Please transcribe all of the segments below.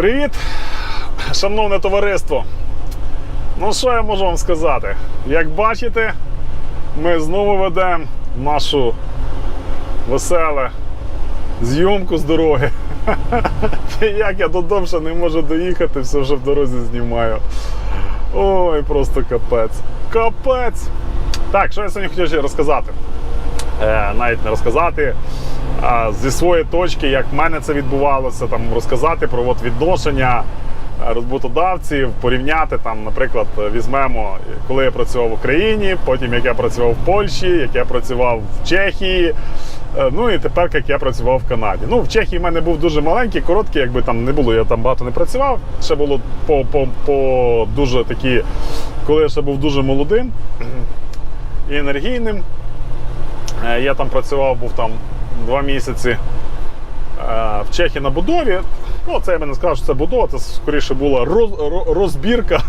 Привіт, шановне товариство. Ну, що я можу вам сказати? Як бачите, ми знову ведемо нашу веселе зйомку з дороги. Як я додому ще не можу доїхати, все вже в дорозі знімаю. Ой, просто капець. Капець. Так, що я сьогодні хотів ще розказати? Е, навіть не розказати. А зі своєї точки, як в мене це відбувалося, там розказати про от відношення е, роботодавців, порівняти там, наприклад, візьмемо, коли я працював в Україні, потім як я працював в Польщі, як я працював в Чехії. е, Ну і тепер як я працював в Канаді. Ну, в Чехії в мене був дуже маленький, короткий, якби там не було, я там багато не працював. Ще було по, по, по дуже такі, коли я ще був дуже молодим і енергійним. Е, Я там працював, був там два місяці е, в Чехії на будові. Ну, це я би не сказав, що це будова, це скоріше була роз, розбірка,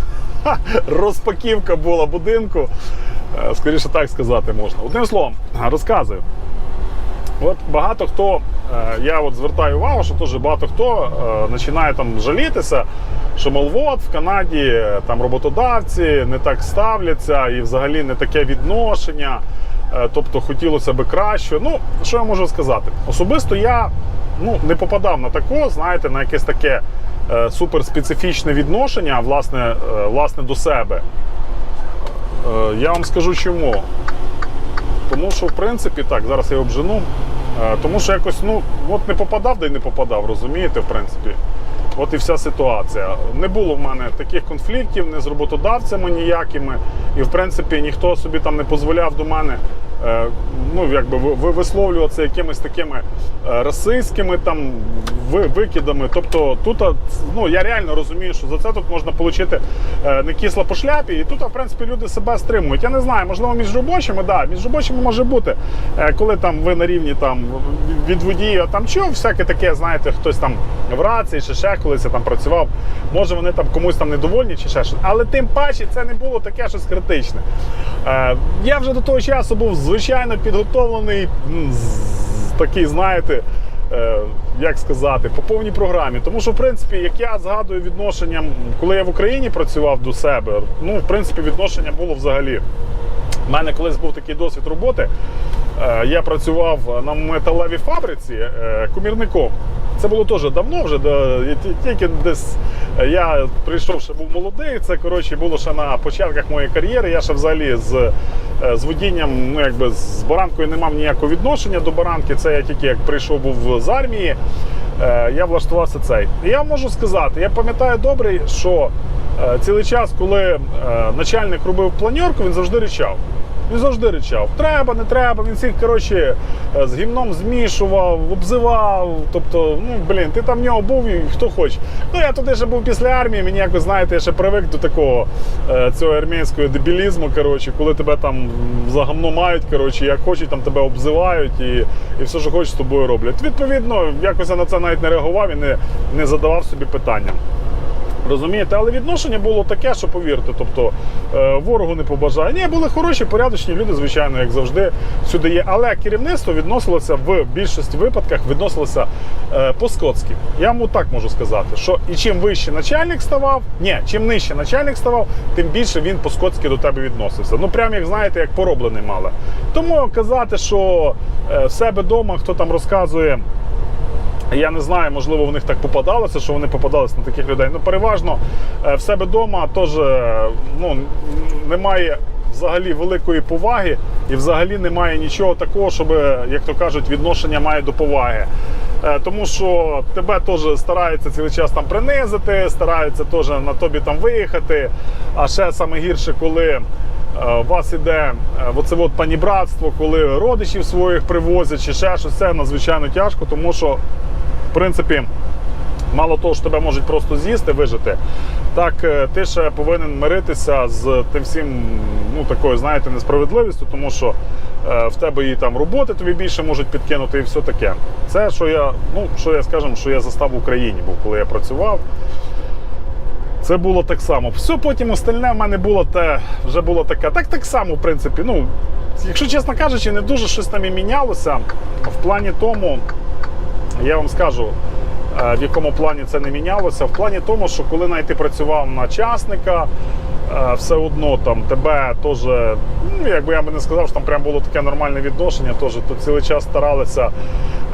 розпаківка була будинку. Е, Скоріше так сказати можна. Одним словом, розказую. От багато хто, е, я от звертаю увагу, що теж багато хто починає там жалітися, що мол, от в Канаді там роботодавці не так ставляться і взагалі не таке відношення. Е, Тобто хотілося би краще. Ну, що я можу сказати? Особисто я ну, не попадав на тако, знаєте, на якесь таке е, суперспецифічне відношення, власне, е, власне, до себе. Я вам скажу чому. Тому що, в принципі, так, зараз я обжену. Тому що якось, ну, от не попадав, де й не попадав, розумієте, в принципі. От і вся ситуація. Не було в мене таких конфліктів не з роботодавцями ніякими. І, в принципі, ніхто собі там не дозволяв до мене ну, якби ви- ви- висловлюватися якимись такими е, расистськими там викидами. Тобто тут ну, я реально розумію, що за це тут можна отримати не кисло по шляпі, і тут, в принципі, люди себе стримують. Я не знаю, можливо, між робочими, да, між робочими може бути, е, коли там ви на рівні там від водія, там чого, всяке таке, знаєте, хтось там в рації чи ще колись там працював. Може вони там комусь там недовольні чи ще щось. Але тим паче це не було таке щось критичне. Е, я вже до того часу був звичайно підготовлений, з- такий, знаєте. е, Як сказати, по повній програмі. Тому що, в принципі, як я згадую відношенням, коли я в Україні працював до себе, ну, в принципі, відношення було взагалі. У мене колись був такий досвід роботи. Е, Я працював на металевій фабриці е, комірником. Це було теж давно вже, тільки десь е, я прийшов, ще був молодий. Це коротше було ще на початках моєї кар'єри. Я ще взагалі з, з водінням, ну якби з баранкою не мав ніякого відношення до баранки. Це я тільки як прийшов був з армії. Е, Я влаштувався цей. Я можу сказати, я пам'ятаю добре, що е, цілий час, коли е, начальник робив планерку, він завжди ричав. Він завжди ричав. Треба, не треба. Він всіх коротше е, з гімном змішував, обзивав. Тобто, ну блін, ти там в нього був і хто хоче. Ну я туди ще був після армії. Мені якось знаєте, я ще привик до такого е, цього армійського дебілізму. Коротше, коли тебе там за гамно мають, коротше, як хочуть, там тебе обзивають і, і все, що хочуть з тобою роблять. Відповідно, якось я на це навіть не реагував і не, не задавав собі питання. Розумієте, але відношення було таке, що повірте, тобто е, ворогу не побажає. Ні, були хороші, порядочні люди, звичайно, як завжди, всюди є. Але керівництво відносилося в більшості випадках відносилося е, по-скотськи. Я вам так можу сказати, що і чим вище начальник ставав, ні, чим нижче начальник ставав, тим більше він по-скотськи до тебе відносився. Ну прям як знаєте, як пороблений мали. Тому казати, що е, в себе вдома хто там розказує. Я не знаю, можливо, в них так попадалося, що вони попадалися на таких людей. Ну, переважно е, в себе вдома теж е, ну, немає взагалі великої поваги і взагалі немає нічого такого, щоб, як то кажуть, відношення має до поваги. Е, Тому що тебе теж стараються цілий час там принизити, стараються теж на тобі там виїхати. А ще саме гірше, коли у вас іде оце от панібратство, коли родичів своїх привозять чи ще щось, це надзвичайно тяжко, тому що в принципі, мало того, що тебе можуть просто з'їсти, вижити, так е, ти ще повинен миритися з тим всім, ну такою, знаєте, несправедливістю, тому що е, в тебе і там роботи тобі більше можуть підкинути, і все таке. Це що я, ну що я скажем, що я застав в Україні, був коли я працював. Це було так само. Все потім остальне в мене було те, вже було таке. Так так само, в принципі. Ну, якщо чесно кажучи, не дуже щось там і мінялося. В плані тому, я вам скажу, Е, В якому плані це не мінялося? В плані тому, що коли навіть ти працював на частника, е, все одно там тебе теж, ну якби я би не сказав, що там прям було таке нормальне відношення, теж то цілий час старалися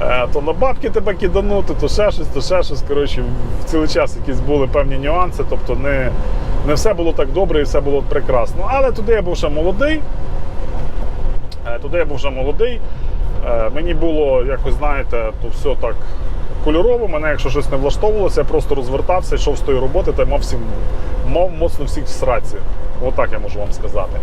е, то на бабки тебе киданути, то ще щось, то ще щось. Коротше, в цілий час якісь були певні нюанси, тобто не, не все було так добре і все було прекрасно. Але туди я був ще молодий. Туди я був вже молодий. Е, Мені було якось, знаєте, то все так кольорово. Мене, якщо щось не влаштовувалося, я просто розвертався, йшов з тої роботи та мав всім мав моцно всіх в сраці. Отак я можу вам сказати.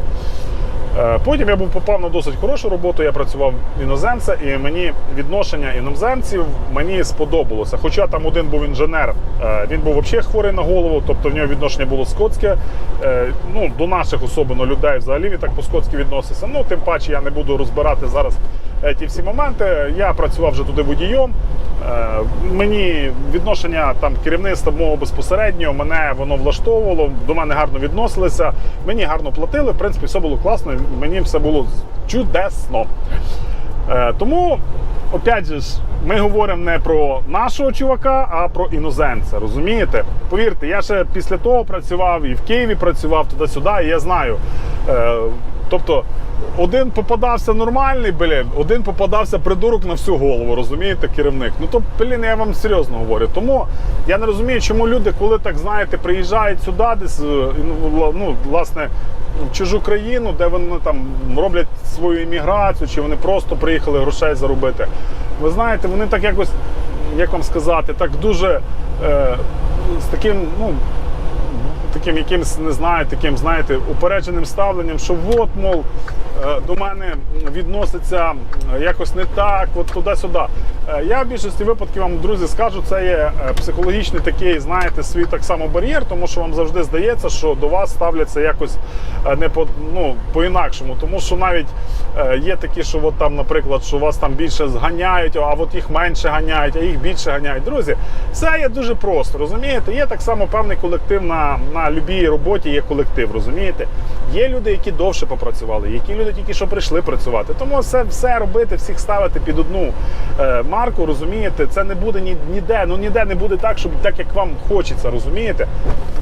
Е, Потім я був попав на досить хорошу роботу. Я працював іноземця, і мені відношення іноземців мені сподобалося. Хоча там один був інженер, е, він був взагалі хворий на голову, тобто в нього відношення було скотське. Ну, до наших особливо людей взагалі він так по-скотськи відносився. Ну, тим паче я не буду розбирати зараз ті всі моменти. Я працював вже туди водієм. Е, Мені відношення там керівництва мого безпосередньо мене воно влаштовувало, до мене гарно відносилися, мені гарно платили. В принципі, все було класно, мені все було чудесно. Е, Тому, опять же, ми говоримо не про нашого чувака, а про іноземця. Розумієте? Повірте, я ще після того працював і в Києві працював туди-сюди, і я знаю. Тобто, один попадався нормальний, блін, один попадався придурок на всю голову, розумієте, керівник. Ну то, блін, я вам серйозно говорю. Тому я не розумію, чому люди, коли так знаєте, приїжджають сюди, десь е, ну, ну, власне, в чужу країну, де вони там роблять свою імміграцію, чи вони просто приїхали грошей заробити. Ви знаєте, вони так якось, як вам сказати, так дуже е, з таким, ну таким якимсь, не знаю, таким, знаєте, упередженим ставленням, що от, мов, е, до мене відноситься е, якось не так, от туди-сюди. Е, Я в більшості випадків вам, друзі, скажу, це є психологічний такий, знаєте, свій так само бар'єр, тому що вам завжди здається, що до вас ставляться якось не по, ну, по-інакшому. Тому що навіть є такі, що от там, наприклад, що вас там більше зганяють, а от їх менше ганяють, а їх більше ганяють. Друзі, все є дуже просто, розумієте? Є так само певний колектив на, на любій роботі, є колектив, розумієте? Є люди, які довше попрацювали, які люди тільки що прийшли працювати. Тому все, все робити, всіх ставити під одну е, марку, розумієте, це не буде ні, ніде. Ну ніде не буде так, щоб так, як вам хочеться, розумієте?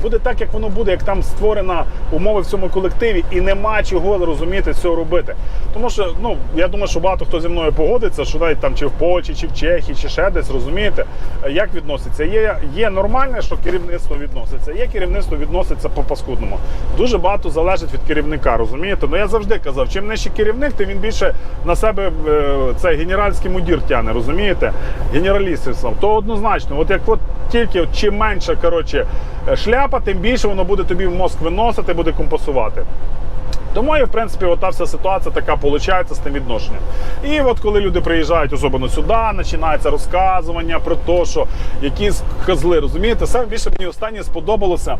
Буде так, як воно буде, як там створена умови в цьому колективі, і нема чого розумієте цього робити. Тому що ну я думаю, що багато хто зі мною погодиться, що навіть там чи в Польщі, чи в Чехії, чи ще десь розумієте, е, як відноситься. Є, є нормальне, що керівництво відноситься, є керівництво відноситься по паскудному. Дуже багато залежить від керівника, розумієте? Ну я завжди казав, чим нижче керівник, тим він більше на себе е, цей генеральський мудір тяне, розумієте? Генералістом. То однозначно, от як от тільки от чим менше коротше, е, шляпа, тим більше воно буде тобі в мозк виносити, буде компасувати. Тому і в принципі ота вся ситуація така виходить з тим відношенням. І от коли люди приїжджають особливо сюди, починається розказування про те, що якісь козли, розумієте, саме більше мені останнє сподобалося,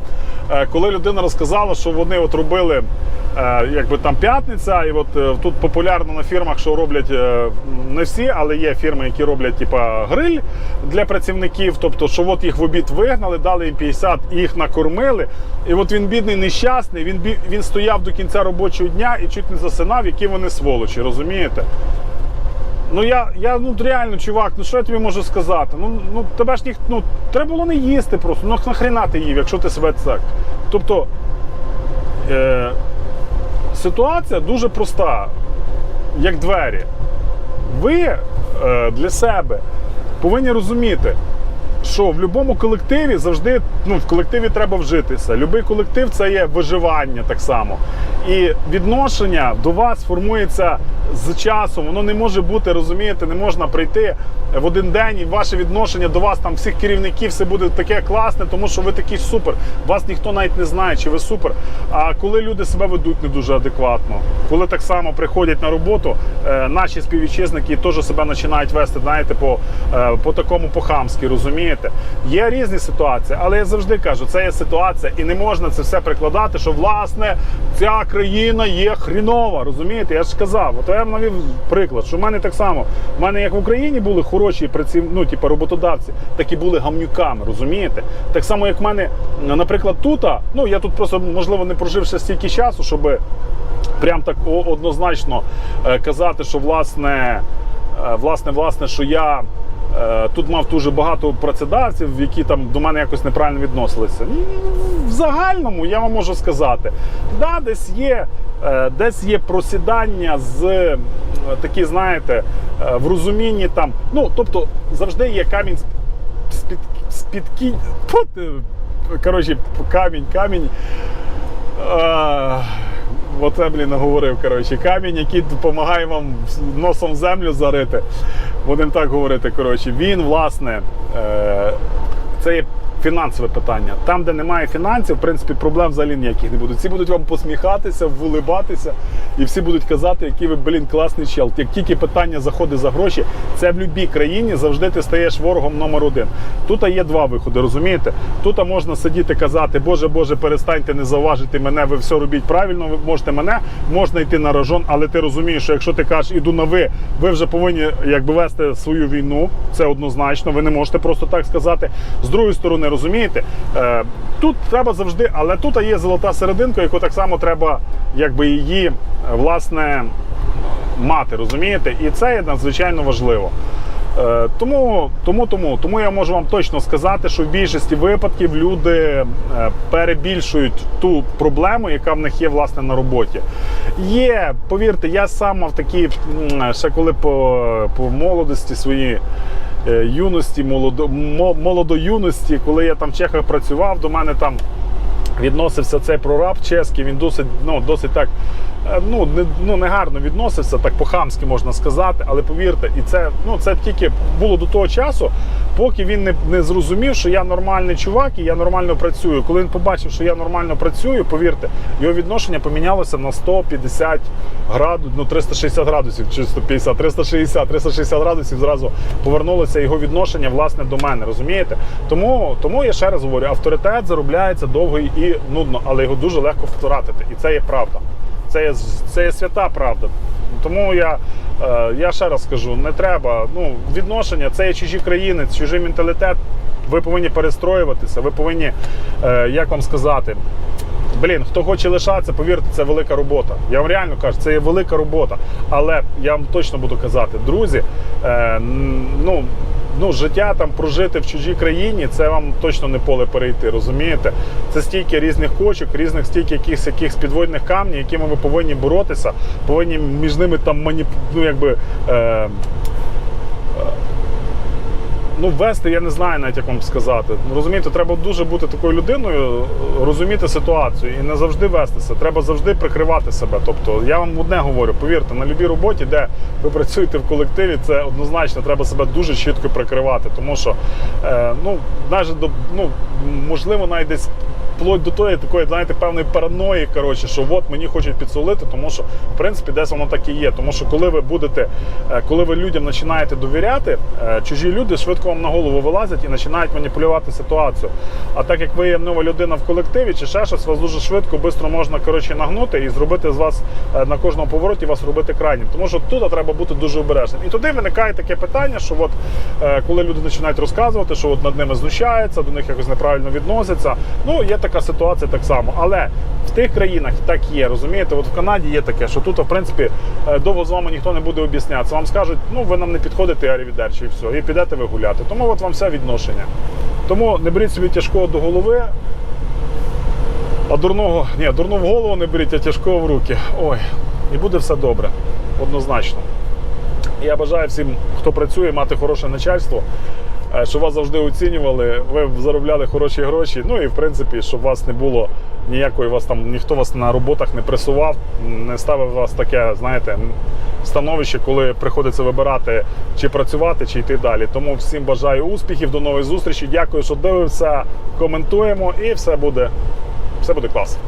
е, коли людина розказала, що вони от робили е, якби там п'ятниця, і от е, тут популярно на фірмах, що роблять не всі, але є фірми, які роблять типа гриль для працівників. Тобто, що от їх в обід вигнали, дали їм 50, і їх накормили. І от він бідний, нещасний, він він стояв до кінця робочого дня і чуть не засинав, які вони сволочі, розумієте? Ну я, я ну реально, чувак, ну що я тобі можу сказати? Ну, ну тебе ж ніх, ну, треба було не їсти просто. Ну нахрена ти їв, якщо ти себе так. Тобто е, ситуація дуже проста, як двері. Ви е, для себе повинні розуміти, що в будь-якому колективі завжди ну, в колективі треба вжитися. Любий колектив це є виживання так само. І відношення до вас формується з часом. Воно не може бути, розумієте, не можна прийти в один день і ваше відношення до вас, там всіх керівників, все буде таке класне, тому що ви такий супер. Вас ніхто навіть не знає, чи ви супер. А коли люди себе ведуть не дуже адекватно, коли так само приходять на роботу, е, наші співвітчизники теж себе починають вести, знаєте, по, е, по такому по-хамськи, розумієте? Є різні ситуації, але я завжди кажу, це є ситуація, і не можна це все прикладати, що власне ця країна є хрінова. Розумієте? Я ж сказав, от я навів приклад, що в мене так само, в мене як в Україні були хороші праців, ну, типу, роботодавці, так і були гамнюками, розумієте? Так само, як в мене, наприклад, тут, ну я тут просто можливо не прожив ще стільки часу, щоб прям так однозначно е, казати, що власне, е, власне, власне, що я тут мав дуже багато працедавців, які там до мене якось неправильно відносилися. Ні, В загальному я вам можу сказати, да, десь є, е, десь є просідання з е, такі, знаєте, е, в розумінні там. Ну, тобто завжди є камінь з-під, з-під кінь. Коротше, камінь, камінь. А, Оце, блін, наговорив. Коротше, камінь, який допомагає вам носом в землю зарити. Будемо так говорити. Коротше, він, власне, е, це є фінансове питання. Там, де немає фінансів, в принципі, проблем взагалі ніяких не буде. Всі будуть вам посміхатися, вулибатися, і всі будуть казати, який ви, блін, класний чел. Як тільки питання заходить за гроші, це в будь-якій країні завжди ти стаєш ворогом номер один. Тут є два виходи, розумієте? Тут можна сидіти казати, Боже, Боже, перестаньте не заважити мене, ви все робіть правильно, ви можете мене, можна йти на рожон, але ти розумієш, що якщо ти кажеш, іду на ви, ви вже повинні якби вести свою війну. Це однозначно. Ви не можете просто так сказати. З другої сторони, розумієте, е, тут треба завжди, але тут є золота серединка, яку так само треба, якби її е, власне мати, розумієте? І це є надзвичайно важливо. Е, Тому, тому, тому, тому я можу вам точно сказати, що в більшості випадків люди перебільшують ту проблему, яка в них є власне на роботі. Є, повірте, я сам мав такі, ще коли по, по молодості своїй. Е, Юності, молодо, мо- молодоюності, коли я там в Чехах працював, до мене там відносився цей прораб чеський, він досить, ну, досить так, ну, не, ну, не гарно відносився, так по-хамськи можна сказати, але повірте, і це, ну, це тільки було до того часу, поки він не, не зрозумів, що я нормальний чувак і я нормально працюю. Коли він побачив, що я нормально працюю, повірте, його відношення помінялося на 150 градусів, ну 360 градусів, чи 150, 360, 360 градусів зразу повернулося його відношення власне до мене. Розумієте? Тому, тому я ще раз говорю, авторитет заробляється довго і нудно, але його дуже легко втратити. І це є правда. Це це свята правда. Тому я, е, я ще раз скажу: не треба. Ну, відношення це є чужі країни, чужий менталітет. Ви повинні перестроюватися, ви повинні, е, як вам сказати, Блін, хто хоче лишатися, повірте, це велика робота. Я вам реально кажу, це є велика робота. Але я вам точно буду казати, друзі, е, ну. Ну, життя там прожити в чужій країні, це вам точно не поле перейти, розумієте? Це стільки різних кочок, різних стільки якихось якихось підводних камнів, якими ви повинні боротися, повинні між ними там маніп... ну, якби, е, ну, вести, я не знаю навіть, як вам сказати. Ну, Розумієте, треба дуже бути такою людиною, розуміти ситуацію і не завжди вестися. Треба завжди прикривати себе. Тобто, я вам одне говорю, повірте, на любій роботі, де ви працюєте в колективі, це однозначно треба себе дуже чітко прикривати. Тому що, е, ну, навіть до, ну, можливо, навіть десь. Вплоть до тої такої, знаєте, певної параної, коротше, що от мені хочуть підсолити, тому що в принципі десь воно так і є. Тому що коли ви будете, е, коли ви людям починаєте довіряти, е, чужі люди швидко вам на голову вилазять і починають маніпулювати ситуацію. А так як ви є нова людина в колективі чи ще щось, вас дуже швидко, швидко можна коротше нагнути і зробити з вас е, на кожному повороті вас робити крайнім. Тому що тут треба бути дуже обережним. І туди виникає таке питання, що от коли люди починають розказувати, що от над ними знущаються, до них якось неправильно відносяться. Ну є така ситуація так само. Але в тих країнах так є, розумієте? От в Канаді є таке, що тут, в принципі, е, довго з вами ніхто не буде об'яснятися. Вам скажуть, ну ви нам не підходите, арівідерчі, і все, і підете ви гуляти. Тому от вам все відношення. Тому не беріть собі тяжкого до голови. А дурного, ні, дурну в голову не беріть, а тяжкого в руки. Ой, і буде все добре, однозначно. Я бажаю всім, хто працює, мати хороше начальство, щоб вас завжди оцінювали, ви заробляли хороші гроші. Ну і в принципі, щоб вас не було ніякої вас там, ніхто вас на роботах не пресував, не ставив вас таке, знаєте, становище, коли приходиться вибирати, чи працювати, чи йти далі. Тому всім бажаю успіхів, до нових зустрічей. Дякую, що дивився. Коментуємо і все буде, все буде класно.